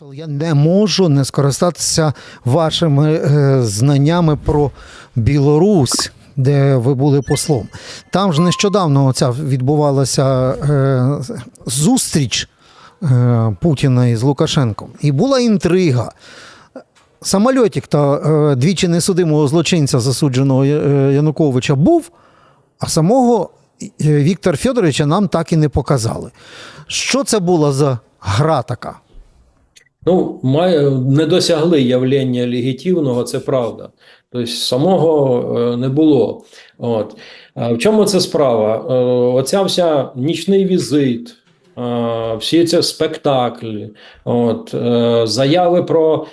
Я не можу не скористатися вашими е, знаннями про Білорусь, де ви були послом. Там ж нещодавно оця відбувалася е, зустріч е, Путіна із Лукашенком. І була інтрига. Самольотик та двічі несудимого злочинця, засудженого Януковича, був, а самого Віктора Федоровича нам так і не показали. Що це була за гра така? Ну, має, не досягли явлення легітимного, це правда. Тобто самого е, не було. От. В чому це справа? Е, Оця вся нічний візит, е, всі ці спектаклі, от, заяви про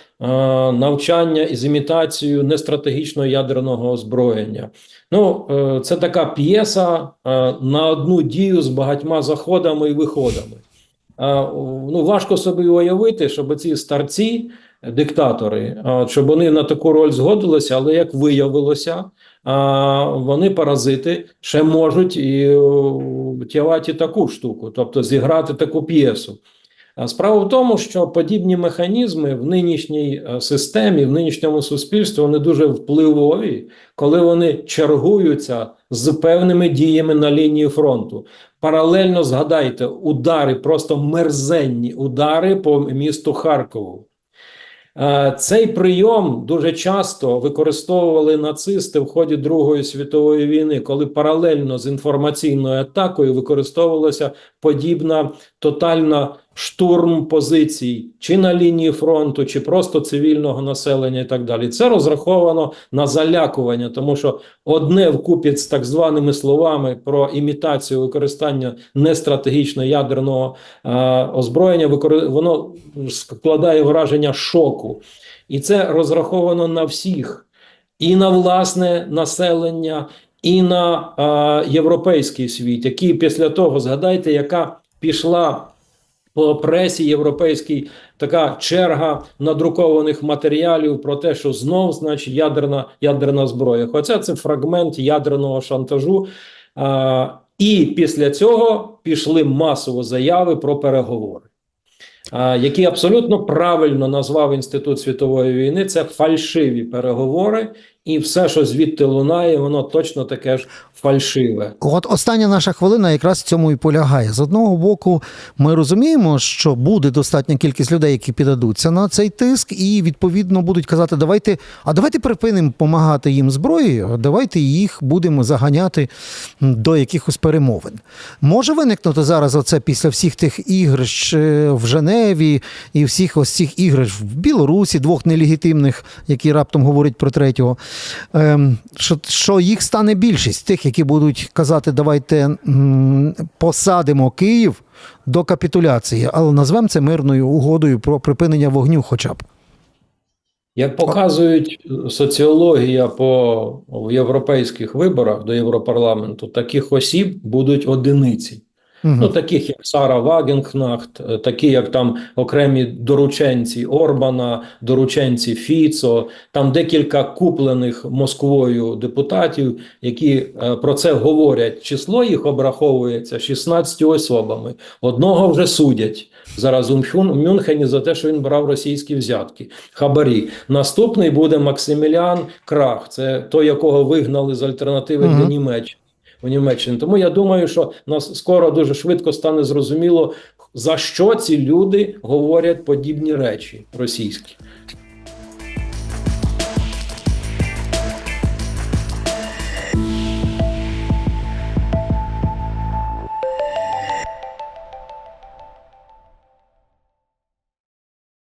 навчання із імітацією нестратегічного ядерного озброєння. Ну, це така п'єса на одну дію з багатьма заходами і виходами. Ну, важко собі уявити, щоб ці старці, диктатори, щоб вони на таку роль згодилися, але як виявилося, вони паразити ще можуть і о, таку штуку, тобто зіграти таку п'єсу. А Справа в тому, що подібні механізми в нинішній е, системі, в нинішньому суспільстві вони дуже впливові, коли вони чергуються з певними діями на лінії фронту. Паралельно згадайте удари, просто мерзенні удари по місту Харкову. Е, Цей прийом дуже часто використовували нацисти в ході Другої світової війни, коли паралельно з інформаційною атакою використовувалася подібна тотальна штурм позицій чи на лінії фронту, чи просто цивільного населення, і так далі. Це розраховано на залякування, тому що одне вкупі з так званими словами про імітацію використання нестратегічного ядерного е, озброєння, викори- воно складає враження шоку, і це розраховано на всіх, і на власне населення, і на е, європейський світ, який після того згадайте, яка пішла по пресі європейській така черга надрукованих матеріалів про те, що знов, значить, ядерна, ядерна зброя. Хоча це фрагмент ядерного шантажу. А, і після цього пішли масово заяви про переговори, а, які абсолютно правильно назвав Інститут світової війни. Це фальшиві переговори, і все, що звідти лунає, воно точно таке ж фальшиве. От остання наша хвилина якраз в цьому і полягає. З одного боку, ми розуміємо, що буде достатня кількість людей, які піддадуться на цей тиск, і відповідно будуть казати: давайте, а давайте припинимо допомагати їм зброєю, давайте їх будемо заганяти до якихось перемовин. Може виникнути зараз оце після всіх тих ігрищ в Женеві і всіх ось цих ігрищ в Білорусі, двох нелегітимних, які раптом говорять про третього. Ем, що, їх стане більшість тих, які будуть казати, давайте посадимо Київ до капітуляції, але назвемо це мирною угодою про припинення вогню, хоча б. Як показують соціологія по європейських виборах до Європарламенту, таких осіб будуть одиниці. Мгм. Ну, таких як Сара Вагенкнахт, е, такі як там окремі дорученці Орбана, дорученці Фіцо, там декілька куплених Москвою депутатів, які е, про це говорять. Число їх обраховується 16 особами. Одного вже судять зараз у Мюн- Мюнхені за те, що він брав російські взятки. Хабарі. Наступний буде Максимілян Крах, це той, якого вигнали з альтернативи Мгм. для Німеччини у Німеччині. Тому я думаю, що нас скоро дуже швидко стане зрозуміло, за що ці люди говорять подібні речі російські.